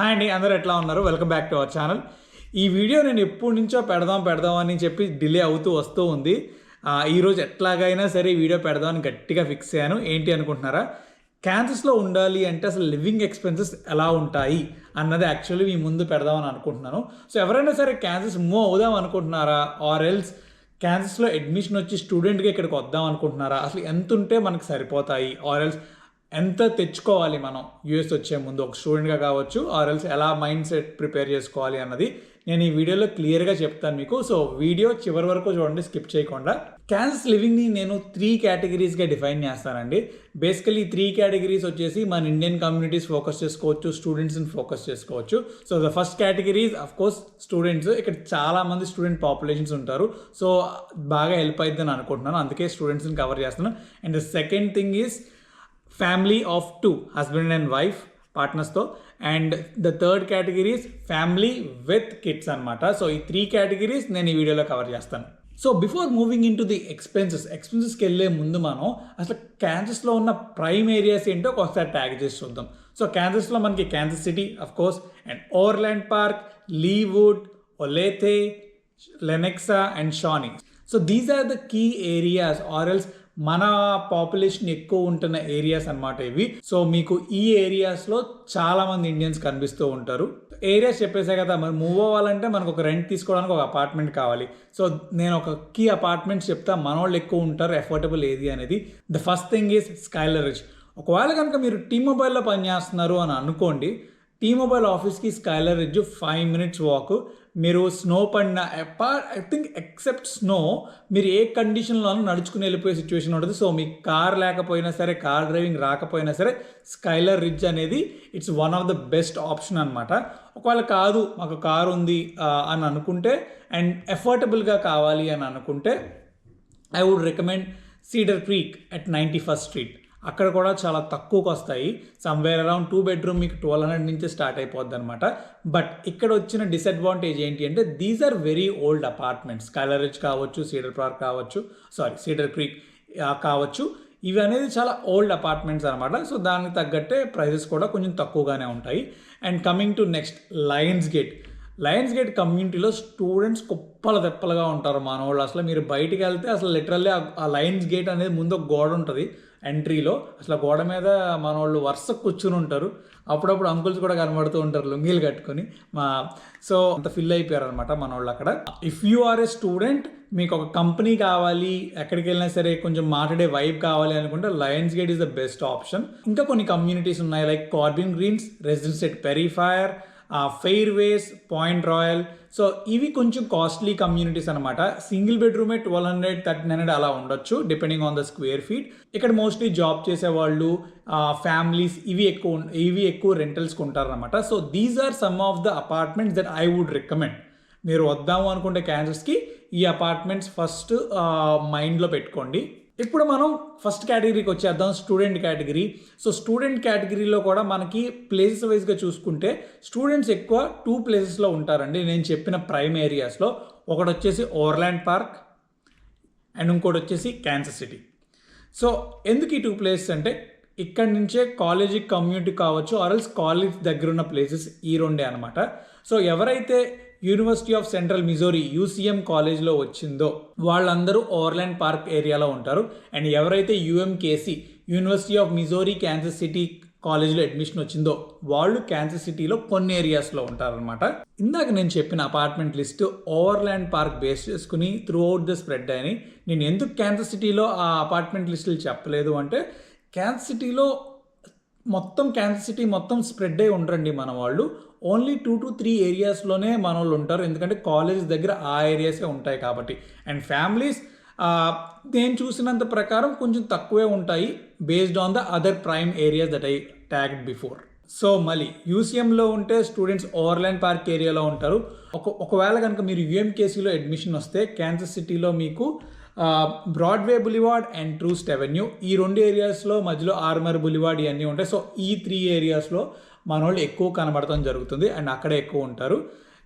Hi అండి అందరూ ఎట్లా ఉన్నారు? Welcome back to our channel ఈ వీడియో నేను ఎప్పటి నుంచో పెడదాం పెడదాం అని చెప్పి డిలే అవుతూ వస్తూ ఉంది. ఈరోజు ఎట్లాగైనా సరే ఈ వీడియో పెడదామని గట్టిగా ఫిక్స్ అయ్యాను ఏంటి అనుకుంటున్నారా? క్యాన్సర్స్లో ఉండాలి అంటే అసలు లివింగ్ ఎక్స్పెన్సెస్ ఎలా ఉంటాయి అన్నది యాక్చువల్లీ మీ ముందు పెడదామని అనుకుంటున్నాను. సో ఎవరైనా సరే క్యాన్సర్స్ మూవ్ అవుదాం అనుకుంటున్నారా? ఆర్ ఎల్స్ క్యాన్సర్స్లో అడ్మిషన్ వచ్చి స్టూడెంట్గా ఇక్కడికి వద్దాం అనుకుంటున్నారా? అసలు ఎంత ఉంటే మనకు సరిపోతాయి. ఆర్ ఎల్స్ ఎంత తెచ్చుకోవాలి మనం? యూఎస్ వచ్చే ముందు ఒక స్టూడెంట్గా కావచ్చు ఆర్ ఎల్స్ ఎలా మైండ్ సెట్ ప్రిపేర్ చేసుకోవాలి అన్నది నేను ఈ వీడియోలో క్లియర్గా చెప్తాను మీకు. సో వీడియో చివరి వరకు చూడండి స్కిప్ చేయకుండా. క్యాన్స్ లివింగ్ని నేను త్రీ కేటగిరీస్గా డిఫైన్ చేస్తానండి. బేసికలీ త్రీ కేటగిరీస్ వచ్చేసి మన ఇండియన్ కమ్యూనిటీస్ ఫోకస్ చేసుకోవచ్చు స్టూడెంట్స్ని ఫోకస్ చేసుకోవచ్చు. So the first categories of course students. ఇక్కడ చాలామంది స్టూడెంట్ పాపులేషన్స్ ఉంటారు. సో బాగా హెల్ప్ అవుతుందని అనుకుంటున్నాను. అందుకే స్టూడెంట్స్ని కవర్ చేస్తున్నాను. And the second thing is family of two husband and wife పార్ట్నర్స్తో and the third categories family with kids అనమాట సో ఈ త్రీ కేటగిరీస్ నేను ఈ వీడియోలో కవర్ చేస్తాను. So before moving into the expenses ఎక్స్పెన్సెస్కి వెళ్ళే ముందు మనం అసలు క్యాన్సర్స్లో ఉన్న ప్రైమ్ ఏరియాస్ ఏంటో ఒకసారి ట్యాగ్ చేసి చూద్దాం. సో క్యాన్సర్స్లో మనకి Kansas City of course and Overland Park Leawood Olathe Lenexa and Shawnee so these are the key areas or else మన పాపులేషన్ ఎక్కువ ఉంటున్న ఏరియాస్ అన్నమాట ఇవి. సో మీకు ఈ ఏరియాస్లో చాలా మంది ఇండియన్స్ కనిపిస్తూ ఉంటారు. ఏరియాస్ చెప్పేసే కదా మరి మూవ్ అవ్వాలంటే మనకు ఒక రెంట్ తీసుకోవడానికి ఒక అపార్ట్మెంట్ కావాలి. సో నేను ఒక కీ అపార్ట్మెంట్స్ చెప్తా మన వాళ్ళు ఎక్కువ ఉంటారు ఎఫోర్డబుల్ ఏది అనేది. The first thing is Skyler Ridge ఒకవేళ కనుక మీరు టీ మొబైల్లో పనిచేస్తున్నారు అని అనుకోండి టీ మొబైల్ ఆఫీస్కి Skyler Ridge five minutes walk మీరు స్నో పడిన అపార్ ఐ థింక్ ఎక్సెప్ట్ స్నో మీరు ఏ కండిషన్లోనూ నడుచుకుని వెళ్ళిపోయే సిచ్యువేషన్ ఉంటుంది. సో మీకు కార్ లేకపోయినా సరే కార్ డ్రైవింగ్ రాకపోయినా సరే స్కైలర్ రిడ్జ్ అనేది it's one of the best option అనమాట ఒకవేళ కాదు మాకు కార్ ఉంది అని అనుకుంటే అండ్ ఎఫోర్డబుల్గా కావాలి అని అనుకుంటే I would recommend Cedar Creek at ninety first street అక్కడ కూడా చాలా తక్కువకు వస్తాయి. సమ్వేర్ అరౌండ్ టూ బెడ్రూమ్ మీకు ట్వెల్వ్ హండ్రెడ్ నుంచి స్టార్ట్ అయిపోద్ది అనమాట బట్ ఇక్కడ వచ్చిన డిసడ్వాంటేజ్ ఏంటి అంటే these are very old apartments కలరిజ్ కావచ్చు సీడర్ పార్క్ కావచ్చు సారీ సీడర్ క్రీక్ కావచ్చు. ఇవి అనేది చాలా ఓల్డ్ అపార్ట్మెంట్స్ అనమాట సో దానికి తగ్గట్టే ప్రైజెస్ కూడా కొంచెం తక్కువగానే ఉంటాయి. And coming to next Lions Gate Lions Gate కమ్యూనిటీలో స్టూడెంట్స్ కుప్పల తెప్పలుగా ఉంటారు మన వాళ్ళు అసలు మీరు బయటికి వెళ్తే అసలు లిటరల్లీ ఆ లయన్స్ గేట్ అనేది ముందు ఒక గోడ ఉంటుంది. ఎంట్రీలో అసలు గోడ మీద మన వాళ్ళు వరుస కూర్చుని ఉంటారు. అప్పుడప్పుడు అంకుల్స్ కూడా కనబడుతూ ఉంటారు లుంగీలు కట్టుకొని. మా సో అంత ఫిల్ అయిపోయారు అనమాట మన వాళ్ళు అక్కడ. If you are a student మీకు ఒక కంపెనీ కావాలి ఎక్కడికి వెళ్ళినా సరే కొంచెం మాట్లాడే వైబ్ కావాలి అనుకుంటే Lions Gate is the best option ఇంకా కొన్ని కమ్యూనిటీస్ ఉన్నాయి like Corbin Greens residences at పెరిఫైర్ fair ways point royal so ఇవి కొంచెం కాస్ట్లీ కమ్యూనిటీస్ అనమాట సింగిల్ బెడ్రూమే ట్వెల్వ్ హండ్రెడ్ థర్టీన్ హండ్రెడ్ అలా ఉండొచ్చు depending on the square feet ఇక్కడ మోస్ట్లీ జాబ్ చేసే వాళ్ళు ఫ్యామిలీస్ ఇవి ఎక్కువ ఇవి ఎక్కువ రెంటల్స్కి ఉంటారనమాట so these are some of the apartments that I would recommend మీరు వద్దాము అనుకుంటే క్యాన్సర్స్కి ఈ అపార్ట్మెంట్స్ ఫస్ట్ మైండ్లో పెట్టుకోండి. ఇప్పుడు మనం ఫస్ట్ కేటగిరీకి వచ్చేద్దాం స్టూడెంట్ కేటగిరీ సో స్టూడెంట్ కేటగిరీలో కూడా మనకి ప్లేసెస్ వైజ్గా చూసుకుంటే స్టూడెంట్స్ ఎక్కువ టూ ప్లేసెస్లో ఉంటారండి. నేను చెప్పిన ప్రైమ్ ఏరియాస్లో ఒకటి వచ్చేసి ఓవర్లాండ్ పార్క్ అండ్ ఇంకోటి వచ్చేసి క్యాన్సర్ సిటీ సో ఎందుకు ఈ టూ ప్లేసెస్ అంటే ఇక్కడి నుంచే కాలేజీ కమ్యూనిటీ కావచ్చు ఆర్ఎల్స్ కాలేజ్ దగ్గర ఉన్న ప్లేసెస్ ఈ రెండే అనమాట సో ఎవరైతే University of Central Missouri UCM కాలేజ్లో వచ్చిందో. వాళ్ళందరూ ఓవర్లాండ్ పార్క్ ఏరియాలో ఉంటారు. అండ్ ఎవరైతే UMKC University of Missouri Kansas City కాలేజ్లో అడ్మిషన్ వచ్చిందో వాళ్ళు క్యాన్సర్ సిటీలో కొన్ని ఏరియాస్లో ఉంటారనమాట ఇందాక నేను చెప్పిన apartment list Overland Park base చేసుకుని త్రూ అవుట్ ద స్ప్రెడ్ అని నేను ఎందుకు క్యాన్సర్ సిటీలో ఆ అపార్ట్మెంట్ లిస్టులు చెప్పలేదు అంటే క్యాన్సర్ సిటీలో మొత్తం క్యాన్సర్ సిటీ మొత్తం స్ప్రెడ్ అయి ఉండరండి మన వాళ్ళు ఓన్లీ టూ టు త్రీ ఏరియాస్లోనే మన వాళ్ళు ఉంటారు. ఎందుకంటే కాలేజ్ దగ్గర ఆ ఏరియాసే ఉంటాయి కాబట్టి. అండ్ ఫ్యామిలీస్ నేను చూసినంత ప్రకారం కొంచెం తక్కువే ఉంటాయి based on the other prime areas that I tagged before so మళ్ళీ యూసీఎంలో ఉంటే స్టూడెంట్స్ ఓవర్లాండ్ పార్క్ ఏరియాలో ఉంటారు. ఒక ఒకవేళ కనుక మీరు యూఎంకేసీలో అడ్మిషన్ వస్తే క్యాన్సర్ సిటీలో మీకు Broadway Boulevard and Troost Avenue ఈ రెండు ఏరియాస్లో మధ్యలో ఆర్మర్ బులివార్డ్ ఇవన్నీ ఉంటాయి. సో ఈ త్రీ ఏరియాస్లో మన వాళ్ళు ఎక్కువ కనబడటం జరుగుతుంది అండ్ అక్కడే ఎక్కువ ఉంటారు.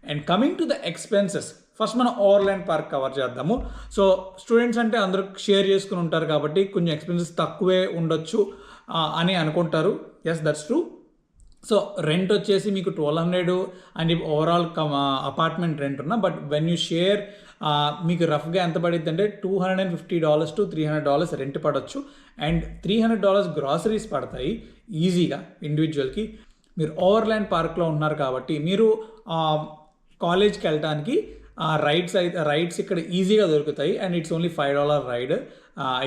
And coming to the expenses first మనం ఓవర్లాండ్ పార్క్ కవర్ చేద్దాము. సో స్టూడెంట్స్ అంటే అందరూ షేర్ చేసుకుని ఉంటారు కాబట్టి కొంచెం ఎక్స్పెన్సెస్ తక్కువే ఉండొచ్చు అని అనుకుంటారు. Yes that's true so rent వచ్చేసి మీకు twelve hundred and overall apartment rent ఉన్నా బట్ వెన్ యూ షేర్ మీకు రఫ్గా ఎంత పడుద్ది అంటే two hundred and fifty dollars to three hundred dollars rent పడవచ్చు and three hundred dollars groceries పడతాయి ఈజీగా ఇండివిజువల్కి మీరు ఓవర్ల్యాండ్ పార్క్లో ఉన్నారు కాబట్టి మీరు కాలేజ్కి వెళ్ళడానికి రైడ్స్ అయితే రైడ్స్ ఇక్కడ ఈజీగా దొరుకుతాయి. And it's only five dollar ride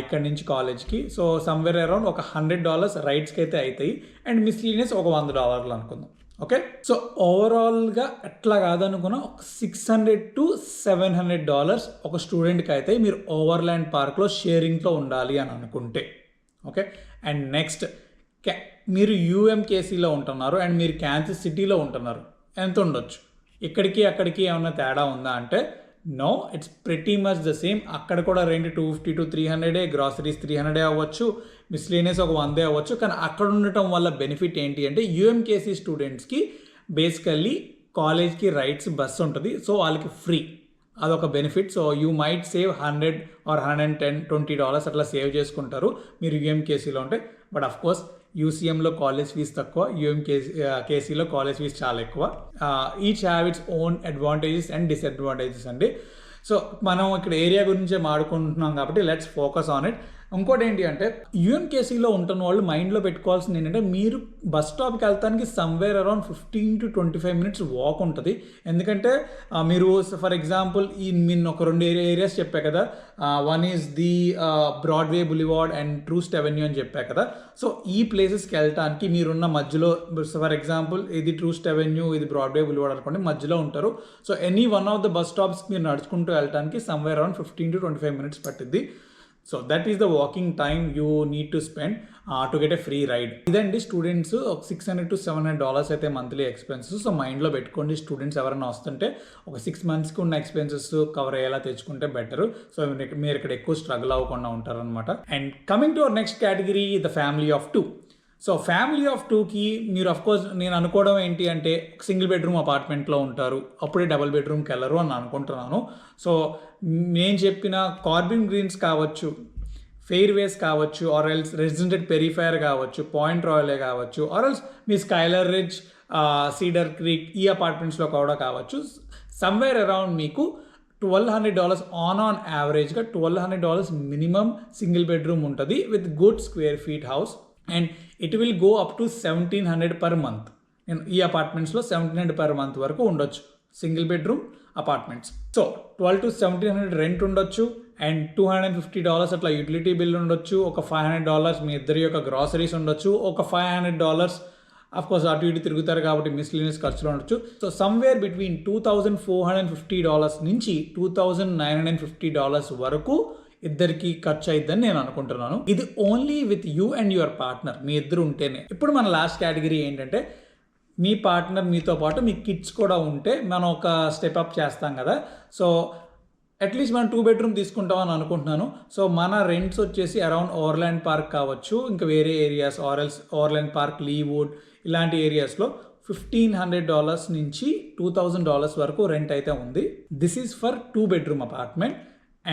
ఇక్కడ నుంచి కాలేజ్కి. సో సమ్వేర్ అరౌండ్ ఒక హండ్రెడ్ డాలర్స్ రైడ్స్కి అయితే అవుతాయి. అండ్ మిస్లీనియస్ ఒక వంద డాలర్లు అనుకుందాం. ఓకే? సో ఓవరాల్గా ఎట్లా కాదనుకున్నా ఒక six hundred to seven hundred dollars ఒక స్టూడెంట్కి అయితే మీరు ఓవర్ల్యాండ్ పార్క్లో షేరింగ్లో ఉండాలి అని అనుకుంటే. ఓకే? అండ్ నెక్స్ట్ మీరు యూఎంకేసీలో ఉంటున్నారు అండ్ మీరు క్యాన్సస్ సిటీలో ఉంటున్నారు. ఎంత ఉండొచ్చు? ఇక్కడికి అక్కడికి ఏమైనా తేడా ఉందా అంటే no it's pretty much the same. అక్కడ కూడా రెండు టూ ఫిఫ్టీ టు త్రీ హండ్రెడే గ్రాసరీస్ త్రీ హండ్రెడే అవ్వచ్చు మిస్లీనియస్ ఒక వందే అవ్వచ్చు కానీ అక్కడ ఉండటం వల్ల బెనిఫిట్ ఏంటి అంటే యూఎంకేసీ స్టూడెంట్స్కి బేసికల్లీ కాలేజ్కి రైట్స్ బస్ ఉంటుంది సో వాళ్ళకి ఫ్రీ. అదొక benefit. So you might save hundred or hundred and ten twenty dollars అట్లా సేవ్ చేసుకుంటారు మీరు యూఎంకేసీలో ఉంటే. బట్ అఫ్ కోర్స్ యూసీఎంలో కాలేజ్ ఫీజ్ తక్కువ యూఎంకేసీ కేసీలో కాలేజ్ ఫీజ్ చాలా ఎక్కువ. Each have its own advantages and disadvantages అండి. సో మనం ఇక్కడ ఏరియా గురించే మాడుకుంటున్నాం కాబట్టి లెట్స్ ఫోకస్ ఆన్ ఇట్ ఇంకోటి ఏంటి అంటే యూఎంకేసీలో ఉంటున్న వాళ్ళు మైండ్లో పెట్టుకోవాల్సింది ఏంటంటే మీరు బస్ స్టాప్కి వెళ్తానికి somewhere around fifteen to twenty five minutes walk ఉంటుంది. ఎందుకంటే మీరు ఫర్ ఎగ్జాంపుల్ ఈ నేను ఒక రెండు ఏరియా ఏరియాస్ చెప్పా కదా one is the Broadway boulevard and Troost avenue అని చెప్పా కదా. సో ఈ ప్లేసెస్కి వెళ్ళటానికి మీరున్న మధ్యలో ఫర్ ఎగ్జాంపుల్ ఇది ట్రూస్ట్ అవెన్యూ ఇది బ్రాడ్వే బులివార్డ్ అనుకోండి మధ్యలో ఉంటారు. So any one of the bus stops మీరు నడుచుకుంటూ వెళ్ళటానికి somewhere around fifteen to twenty five minutes పట్టింది so that is the walking time you need to spend to get a free ride ఇదండి students ఒక six hundred to seven hundred dollars అయితే monthly expenses so మైండ్లో పెట్టుకోండి students ఎవరైనా వస్తుంటే ఒక six మంత్స్కి ఉన్న ఎక్స్పెన్సెస్ కవర్ అయ్యేలా తెచ్చుకుంటే బెటర్ సో మీరు ఇక్కడ ఎక్కువ స్ట్రగుల్ అవ్వకుండా ఉంటారనమాట and coming to our next category the family of two so family of టూకి మీరు అఫ్ కోర్స్ నేను అనుకోవడం ఏంటి అంటే సింగిల్ బెడ్రూమ్ అపార్ట్మెంట్లో ఉంటారు. అప్పుడే డబుల్ బెడ్రూమ్కి వెళ్ళరు అని అనుకుంటున్నాను. సో నేను చెప్పిన కార్బిన్ గ్రీన్స్ కావచ్చు ఫెయిర్ వేస్ కావచ్చు or else residence at Prairie Fire కావచ్చు పాయింట్ రాయలే కావచ్చు ఆర్ ఎల్స్ మీ స్కైలర్ రిడ్జ్ సీడర్ క్రీక్ ఈ అపార్ట్మెంట్స్లో కూడా కావచ్చు. సమ్వేర్ అరౌండ్ మీకు twelve hundred dollars on on యావరేజ్గా twelve hundred dollars minimum single bedroom ఉంటుంది with good square feet house. And it will go up to seventeen hundred per month నేను ఈ అపార్ట్మెంట్స్లో సెవెంటీన్ హండ్రెడ్ పర్ మంత్ వరకు ఉండొచ్చు. Single bedroom apartments so twelve to seventeen hundred rent ఉండొచ్చు. And two hundred and fifty dollars అట్లా utility bill ఉండొచ్చు. ఒక five hundred dollars మీ ఇద్దరి యొక్క గ్రాసరీస్ ఉండొచ్చు. ఒక five hundred dollars of course అటు ఇటు తిరుగుతారు కాబట్టి మిస్లీనియస్ ఖర్చులు ఉండొచ్చు. So somewhere between two thousand four hundred fifty dollars నుంచి two thousand nine hundred and fifty dollars వరకు ఇద్దరికి ఖర్చు అయిద్దని నేను అనుకుంటున్నాను. ఇది only with you and your partner మీ ఇద్దరు ఉంటేనే. ఇప్పుడు మన లాస్ట్ కేటగిరీ ఏంటంటే మీ పార్ట్నర్ మీతో పాటు మీ కిడ్స్ కూడా ఉంటే మనం ఒక స్టెప్ అప్ చేస్తాం కదా. సో అట్లీస్ట్ మనం టూ బెడ్రూమ్ తీసుకుంటామని అనుకుంటున్నాను. సో మన రెంట్స్ వచ్చేసి అరౌండ్ ఓవర్లాండ్ పార్క్ కావచ్చు ఇంకా వేరే ఏరియాస్ ఆర్ఎల్స్ ఓవర్లాండ్ పార్క్ లీవుడ్ ఇలాంటి ఏరియాస్లో ఫిఫ్టీన్ హండ్రెడ్ డాలర్స్ నుంచి టూ థౌజండ్ డాలర్స్ వరకు రెంట్ అయితే ఉంది. This is for two bedroom apartment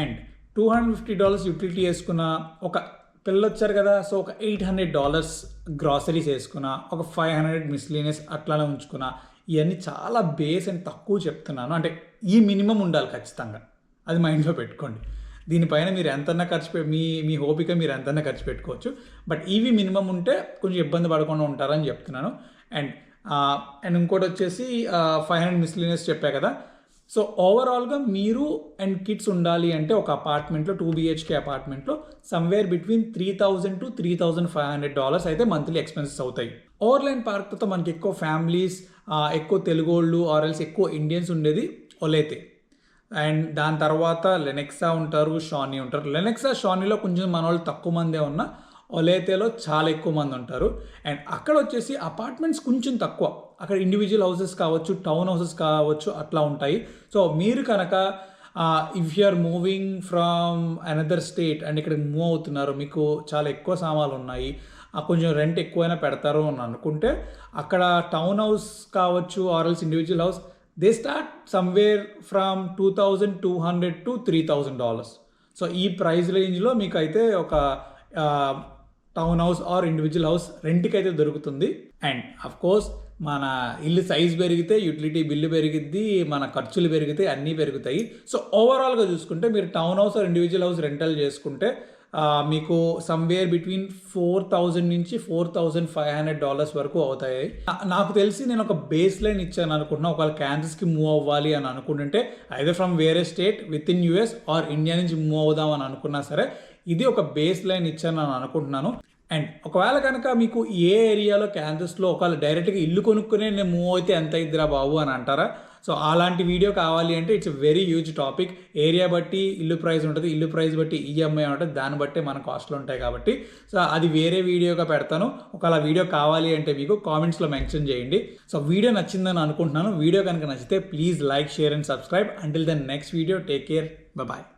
and two hundred fifty dollars utility వేసుకున్న ఒక పిల్లలు వచ్చారు కదా సో ఒక ఎయిట్ హండ్రెడ్ డాలర్స్ గ్రాసరీస్ వేసుకున్న ఒక ఫైవ్ హండ్రెడ్ మిస్లీనియస్ అట్లానే ఉంచుకున్న ఇవన్నీ చాలా బేస్ అండ్ తక్కువ చెప్తున్నాను. అంటే ఈ మినిమం ఉండాలి ఖచ్చితంగా. అది మైండ్లో పెట్టుకోండి. దీనిపైన మీరు ఎంతన్నా ఖర్చు పె మీ మీ హోపిక మీరు ఎంతన్నా ఖర్చు పెట్టుకోవచ్చు. బట్ ఇవి మినిమం ఉంటే కొంచెం ఇబ్బంది పడకుండా ఉంటారని చెప్తున్నాను. అండ్ అండ్ ఇంకోటి వచ్చేసి ఫైవ్ హండ్రెడ్ మిస్లీనియస్ చెప్పా కదా సో ఓవరాల్గా మీరు అండ్ కిడ్స్ ఉండాలి అంటే ఒక అపార్ట్మెంట్లో టూ బిహెచ్కే అపార్ట్మెంట్లో somewhere between three thousand to three thousand five hundred dollars అయితే మంత్లీ ఎక్స్పెన్సెస్ అవుతాయి. ఓవర్లైన్ పార్క్తో మనకి ఎక్కువ ఫ్యామిలీస్ ఎక్కువ తెలుగోళ్ళు ఆర్ఎల్స్ ఎక్కువ ఇండియన్స్ ఉండేది ఒలైతే. అండ్ దాని తర్వాత లెనెక్సా ఉంటారు షానీ ఉంటారు. లెనెక్సా షానీలో కొంచెం మన వాళ్ళు తక్కువ మందే ఉన్న ఒలేతేలో చాలా ఎక్కువ మంది ఉంటారు. అండ్ అక్కడ వచ్చేసి అపార్ట్మెంట్స్ కొంచెం తక్కువ. అక్కడ ఇండివిజువల్ హౌసెస్ కావచ్చు టౌన్ హౌసెస్ కావచ్చు అట్లా ఉంటాయి. సో మీరు కనుక if you are moving from another state and ఇక్కడ మూవ్ అవుతున్నారు మీకు చాలా ఎక్కువ సామాన్లు ఉన్నాయి ఆ కొంచెం రెంట్ ఎక్కువైనా పెడతారు అని అనుకుంటే అక్కడ టౌన్ హౌస్ కావచ్చు or else individual house they start somewhere from two thousand two hundred to three thousand dollars so ఈ ప్రైస్ రేంజ్లో మీకు అయితే ఒక town house or individual house రెంట్కి అయితే దొరుకుతుంది. అండ్ అఫ్ కోర్స్ మన ఇల్లు సైజ్ పెరిగితే యూటిలిటీ బిల్లు పెరిగిద్ది మన ఖర్చులు పెరిగితే అన్నీ పెరుగుతాయి. సో ఓవరాల్గా చూసుకుంటే మీరు town house or individual house rental చేసుకుంటే మీకు సమ్వేర్ బిట్వీన్ ఫోర్ థౌజండ్ నుంచి four thousand five hundred dollars వరకు అవుతాయి. నాకు తెలిసి నేను ఒక బేస్ లైన్ ఇచ్చాను అనుకుంటున్నా. ఒకవేళ క్యాన్సస్కి మూవ్ అవ్వాలి అని అనుకుంటుంటే ఐదర్ ఫ్రమ్ వేరే state within US or India నుంచి మూవ్ అవుదాం అని అనుకున్నా సరే ఇది ఒక బేస్ లైన్ ఇచ్చాను అని అనుకుంటున్నాను. అండ్ ఒకవేళ కనుక మీకు ఏ ఏరియాలో క్యాన్సస్లో ఒకవేళ డైరెక్ట్గా ఇల్లు కొనుక్కునే నేను మూవ్ అయితే ఎంత అయిద్దిరా బాబు అని అంటారా? సో అలాంటి వీడియో కావాలి అంటే it's very huge topic area బట్టి ఇల్లు ప్రైస్ ఉంటుంది. ఇల్లు ప్రైస్ బట్టి ఈఎంఐ ఉంటుంది. దాన్ని బట్టి మన కాస్ట్లు ఉంటాయి కాబట్టి. సో అది వేరే వీడియోగా పెడతాను. ఒకవేళ వీడియో కావాలి అంటే మీకు కామెంట్స్లో మెన్షన్ చేయండి. సో వీడియో నచ్చిందని అనుకుంటున్నాను. వీడియో కనుక నచ్చితే please like share and subscribe until then next video take care bye